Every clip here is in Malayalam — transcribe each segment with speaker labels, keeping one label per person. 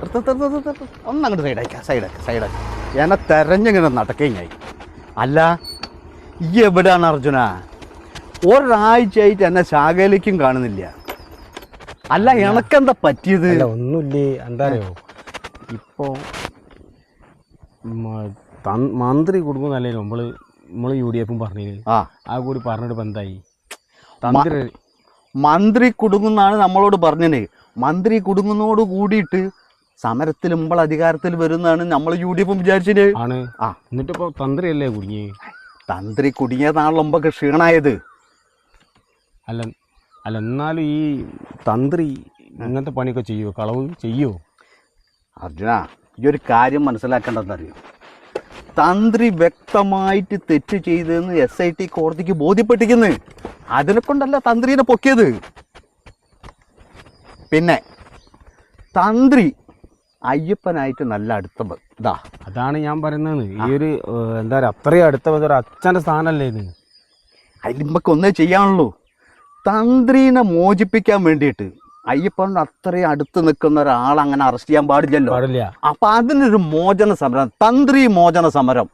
Speaker 1: ഒന്നങ്ങോട്ട് സൈഡാക്കാം സൈഡാക്കാം സൈഡാക്കാം. എന്നെ തെരഞ്ഞിങ്ങനെ നടക്കുകയായി അല്ല ഈ എവിടെയാണ് അർജുന? ഒരാഴ്ചയായിട്ട് എന്നെ ശാഖയിലേക്കും കാണുന്നില്ല. അല്ല എനക്കെന്താ പറ്റിയത്?
Speaker 2: ഒന്നുമില്ലേ? എന്താ ഇപ്പോൾ മന്ത്രി കൊടുക്കുന്നല്ലേ നമ്മൾ നമ്മൾ യു ഡി എഫും പറഞ്ഞു
Speaker 1: ആ.
Speaker 2: ആ കൂടി പറഞ്ഞിട്ട് എന്തായി? തന്ത്രി
Speaker 1: മന്ത്രി കുടുങ്ങുന്നാണ് നമ്മളോട് പറഞ്ഞത് മന്ത്രി കുടുങ്ങുന്നതോട് കൂടിയിട്ട് സമരത്തിൽ മുമ്പ് അധികാരത്തിൽ വരുന്നതാണ് നമ്മൾ യു ഡി എഫും വിചാരിച്ചത്
Speaker 2: ആണ്.
Speaker 1: ആ.
Speaker 2: എന്നിട്ടിപ്പോ തന്ത്രിയല്ലേ കുടുങ്ങി?
Speaker 1: തന്ത്രി കുടുങ്ങിയതാണല്ലോ മുമ്പൊക്കെ ക്ഷീണായത്.
Speaker 2: അല്ല അല്ല എന്നാലും ഈ തന്ത്രി ഇങ്ങനത്തെ പണിയൊക്കെ ചെയ്യോ കളവ് ചെയ്യോ
Speaker 1: അർജുന ഈ ഒരു കാര്യം മനസ്സിലാക്കേണ്ടതെന്നറിയോ? തന്ത്രി വ്യക്തമായിട്ട് തെറ്റ് ചെയ്തെന്ന് എസ് ഐ ടി കോടതിക്ക് ബോധ്യപ്പെട്ടിരിക്കുന്നു. അതിനെ കൊണ്ടല്ല തന്ത്രിനെ പൊക്കിയത്. പിന്നെ തന്ത്രി അയ്യപ്പനായിട്ട് നല്ല അടുത്ത ഇതാ.
Speaker 2: അതാണ് ഞാൻ പറയുന്നത് ഈ ഒരു എന്താ പറയുക അത്രയും അടുത്ത ഒരു അച്ഛന്റെ സ്ഥാനമല്ലേ ഇത്?
Speaker 1: അതിൽ നമുക്ക് ഒന്നേ ചെയ്യാനുള്ളൂ. തന്ത്രീനെ മോചിപ്പിക്കാൻ വേണ്ടിയിട്ട് അയ്യപ്പനോട് അത്രയും അടുത്ത് നിൽക്കുന്ന ഒരാൾ അങ്ങനെ അറസ്റ്റ് ചെയ്യാൻ പാടില്ലല്ലോ.
Speaker 2: പാടില്ല.
Speaker 1: അപ്പൊ അതിനൊരു മോചന സമരം തന്ത്രി മോചന സമരം.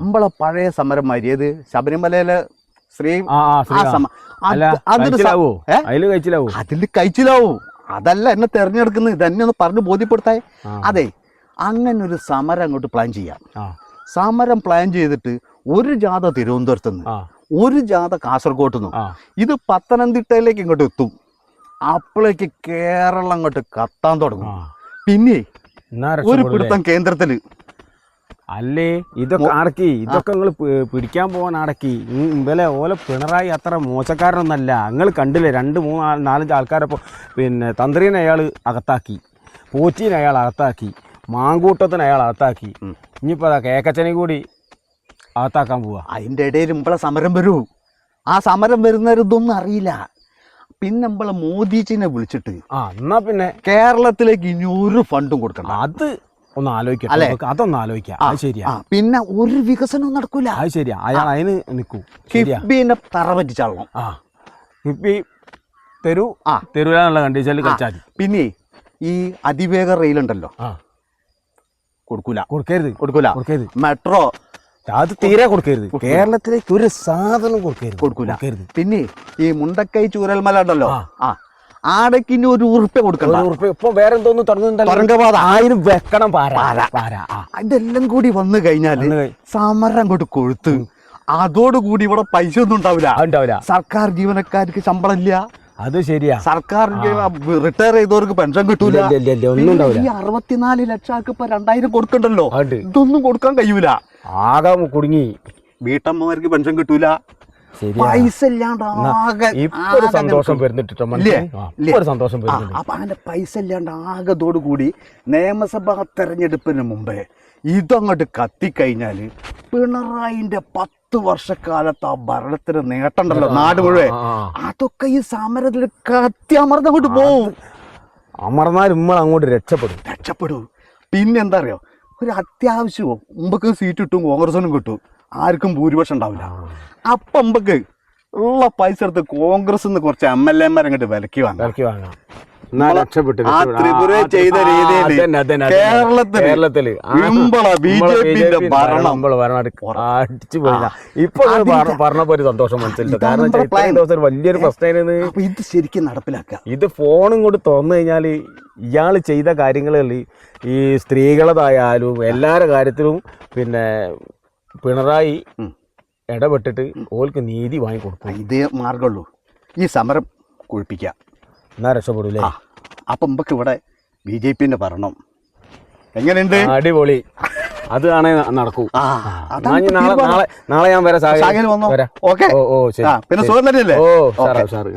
Speaker 1: നമ്മളെ പഴയ സമരം മാതിരി ഏത്? ശബരിമലയിലെ ശ്രീ
Speaker 2: കഴിച്ചിലാവോ?
Speaker 1: അതിൽ കഴിച്ചിലാവും. അതല്ല എന്നെ തെരഞ്ഞെടുക്കുന്നത്. ഇതന്നെ ഒന്ന് പറഞ്ഞു ബോധ്യപ്പെടുത്താൻ.
Speaker 2: ആ.
Speaker 1: അതെ അങ്ങനെ ഒരു സമരം അങ്ങോട്ട് പ്ലാൻ ചെയ്യാം. സമരം പ്ലാൻ ചെയ്തിട്ട് ഒരു ജാഥ തിരുവനന്തപുരത്ത് നിന്ന് ഒരു ജാഥ കാസർഗോട്ട് നിന്ന്. ഇത് പത്തനംതിട്ടയിലേക്ക് ഇങ്ങോട്ട് എത്തും. അപ്പോഴേക്ക് കേരളം അങ്ങോട്ട് കത്താൻ തുടങ്ങും. പിന്നെ ഒരു? പിടുത്തം കേന്ദ്രത്തിൽ
Speaker 2: അല്ലേ? ഇതൊക്കെ അടക്കി ഇതൊക്കെ നിങ്ങൾ പിടിക്കാൻ പോകാൻ അടക്കി ഇവലെ ഓലെ പിണറായി അത്ര മോശക്കാരനൊന്നല്ല. നിങ്ങൾ കണ്ടില്ലേ രണ്ട് മൂന്ന് നാലഞ്ച് ആൾക്കാരപ്പോൾ പിന്നെ തന്ത്രീനെ അയാൾ അകത്താക്കി പോച്ചീനെ അയാൾ അകത്താക്കി മാങ്കൂട്ടത്തിന് അയാൾ അകത്താക്കി. ഇനിയിപ്പോൾ അതാ കേക്കച്ചനെ കൂടി അകത്താക്കാൻ പോവാ.
Speaker 1: അതിന്റെ ഇടയിൽ ഇമ്പളെ സമരം വരൂ. ആ സമരം വരുന്നതൊന്നും അറിയില്ല. പിന്നെ നമ്മളെ മോദിജിനെ വിളിച്ചിട്ട്
Speaker 2: ആ എന്നാ പിന്നെ
Speaker 1: കേരളത്തിലേക്ക് ഇനി ഒരു ഫണ്ടും കൊടുക്കണം
Speaker 2: അത് ഒന്ന് ആലോചിക്കാം
Speaker 1: അല്ലേ?
Speaker 2: നമുക്ക് അതൊന്ന് ആലോചിക്കാം. അത് ശരിയാ.
Speaker 1: ആ, പിന്നെ ഒരു വികസനവും നടക്കൂല.
Speaker 2: അത് ശരിയാ. അയാൾ അതിന് നിൽക്കൂ. ശരിയാ.
Speaker 1: കിഫ്ബിനെ തറ പറ്റിച്ചാളണം.
Speaker 2: ആ. ഇപ്പം ഈ തെരു
Speaker 1: ആ.
Speaker 2: തെരുവിലാന്നുള്ള കണ്ടീഷനിൽ കളിച്ചാൽ മതി.
Speaker 1: പിന്നെ ഈ അതിവേഗ റെയിലുണ്ടല്ലോ.
Speaker 2: ആ.
Speaker 1: കൊടുക്കൂല.
Speaker 2: കൊടുക്കരുത്.
Speaker 1: കൊടുക്കൂല.
Speaker 2: കൊടുക്കരുത്.
Speaker 1: മെട്രോ.
Speaker 2: അത് തീരെ കൊടുക്കരുത്. കേരളത്തിലേക്ക് ഒരു സാധനം കൊടുക്കരുത്.
Speaker 1: കൊടുക്കൂല.
Speaker 2: കൊടുക്കരുത്.
Speaker 1: പിന്നെ ഈ മുണ്ടക്കൈ ചൂരൽമല ഉണ്ടല്ലോ.
Speaker 2: ആ.
Speaker 1: ആ. ആടയ്ക്ക് ഇനി ഒരു
Speaker 2: ഉറുപ്പ കൊടുക്കണം ഇപ്പൊ വേറെ എന്തോന്ന് ആയിരം വെക്കണം പാര.
Speaker 1: ഇതെല്ലാം കൂടി വന്നു
Speaker 2: കഴിഞ്ഞാൽ
Speaker 1: സമരം അങ്ങോട്ട് കൊഴുത്ത്. അതോടുകൂടി ഇവിടെ പൈസ ഒന്നും ഉണ്ടാവില്ല. സർക്കാർ ജീവനക്കാർക്ക് ശമ്പളം ഇല്ല.
Speaker 2: അത് ശരിയാ.
Speaker 1: സർക്കാർ റിട്ടയർ ചെയ്തവർക്ക് പെൻഷൻ കിട്ടൂല. ഈ അറുപത്തിനാല് ലക്ഷാക്ക് ഇപ്പൊ രണ്ടായിരം കൊടുക്കണ്ടല്ലോ. ഇതൊന്നും കൊടുക്കാൻ കഴിയൂല.
Speaker 2: ആകെ കുടുങ്ങി.
Speaker 1: വീട്ടമ്മമാർക്ക് പെൻഷൻ കിട്ടൂല. പൈസ ഇല്ലാണ്ട് ആകെ
Speaker 2: ഒരു സന്തോഷം. വരുന്നിട്ടോ? ഒരു സന്തോഷം വരുന്നുണ്ട്
Speaker 1: അപ്പൊ അങ്ങനെ പൈസ ഇല്ലാണ്ട് ആകതോടു കൂടി നിയമസഭാ തെരഞ്ഞെടുപ്പിന് മുമ്പേ ഇതങ്ങോട്ട് കത്തിക്കഴിഞ്ഞാൽ പിണറായിന്റെ പത്ത് വർഷക്കാലത്ത് ആ ഭരണത്തിന് നേട്ടണ്ടല്ലോ നാട് മുഴുവൻ. അതൊക്കെ ഈ സമരത്തിൽ കത്തി അമർന്നങ്ങോട്ട് പോവും.
Speaker 2: അമർന്നാൽ നമ്മൾ അങ്ങോട്ട് രക്ഷപ്പെടും.
Speaker 1: രക്ഷപ്പെടും. പിന്നെന്താ അറിയോ? ഒരു അത്യാവശ്യമോ മുമ്പൊക്കെ സീറ്റ് കിട്ടും കോൺഗ്രസിനും കിട്ടും. ആർക്കും ഭൂരിപക്ഷം ഉണ്ടാവില്ല. അപ്പൊ നമുക്ക് ഉള്ള പൈസ എടുത്ത് കോൺഗ്രസ് നിന്ന് കുറച്ച് എം എൽ എമാരെ അങ്ങോട്ട് വിലക്കി വാങ്ങാം
Speaker 2: വിലക്ക് വാങ്ങാം എന്നാ
Speaker 1: നമ്മളെ ആ ത്രിപുര ചെയ്ത
Speaker 2: ആ,
Speaker 1: രീതിയിൽ
Speaker 2: അതന്നെ, അതന്നെ, അതന്നെ.
Speaker 1: കേരളത്തിൽ
Speaker 2: കേരളത്തിൽ ആ,
Speaker 1: ഇമ്പള ബി
Speaker 2: നമ്മളെ
Speaker 1: ജെ പിന്റെ
Speaker 2: BJP
Speaker 1: ഭരണം.
Speaker 2: നമ്മളെ ഭരണം അടി- അടിച്ചു പോയില്ല. ഇപ്പൊ
Speaker 1: അതിന്റെ-
Speaker 2: പറഞ്ഞപ്പോ ഒരു സന്തോഷം
Speaker 1: ഇതാണ്
Speaker 2: കാരണം
Speaker 1: നമ്മുടെ
Speaker 2: ഇത്രയും
Speaker 1: plan.
Speaker 2: ദിവസം ഒരു വലിയൊരു പ്രശ്നമായിരുന്നു
Speaker 1: അപ്പൊ ഇത് ശരിക്കും നടപ്പിലാക്കുക.
Speaker 2: ഇത് ഫോണും കൂടി തുറന്നു കഴിഞ്ഞാൽ ഇയാൾ ചെയ്ത കാര്യങ്ങളിൽ ഈ സ്ത്രീകളതായാലും എല്ലാവരുടെ കാര്യത്തിലും പിന്നെ പിണറായി. ഇടപെട്ടിട്ട് ഓൾക്ക് നീതി വാങ്ങിക്കൊടുക്കും
Speaker 1: ഇതേ മാർഗമുള്ളൂ. ഈ സമരം കുഴിപ്പിക്കുക.
Speaker 2: എന്നാ രക്ഷപ്പെടൂലേ
Speaker 1: അപ്പം നമുക്ക് ഇവിടെ ബി ജെ പിന്റെ ഭരണം. എങ്ങനെയുണ്ട്?
Speaker 2: അടിപൊളി.
Speaker 1: അത്
Speaker 2: ആണേ
Speaker 1: നടക്കൂ.
Speaker 2: നാളെ നാളെ നാളെ ഞാൻ വരാം
Speaker 1: സാഹചര്യം വന്നോ? ഓക്കെ.
Speaker 2: ഓ ഓ ശരി.
Speaker 1: പിന്നെ സുഖം തന്നെയല്ലേ?
Speaker 2: ഓ
Speaker 1: ഓക്കേ.
Speaker 2: Sir sir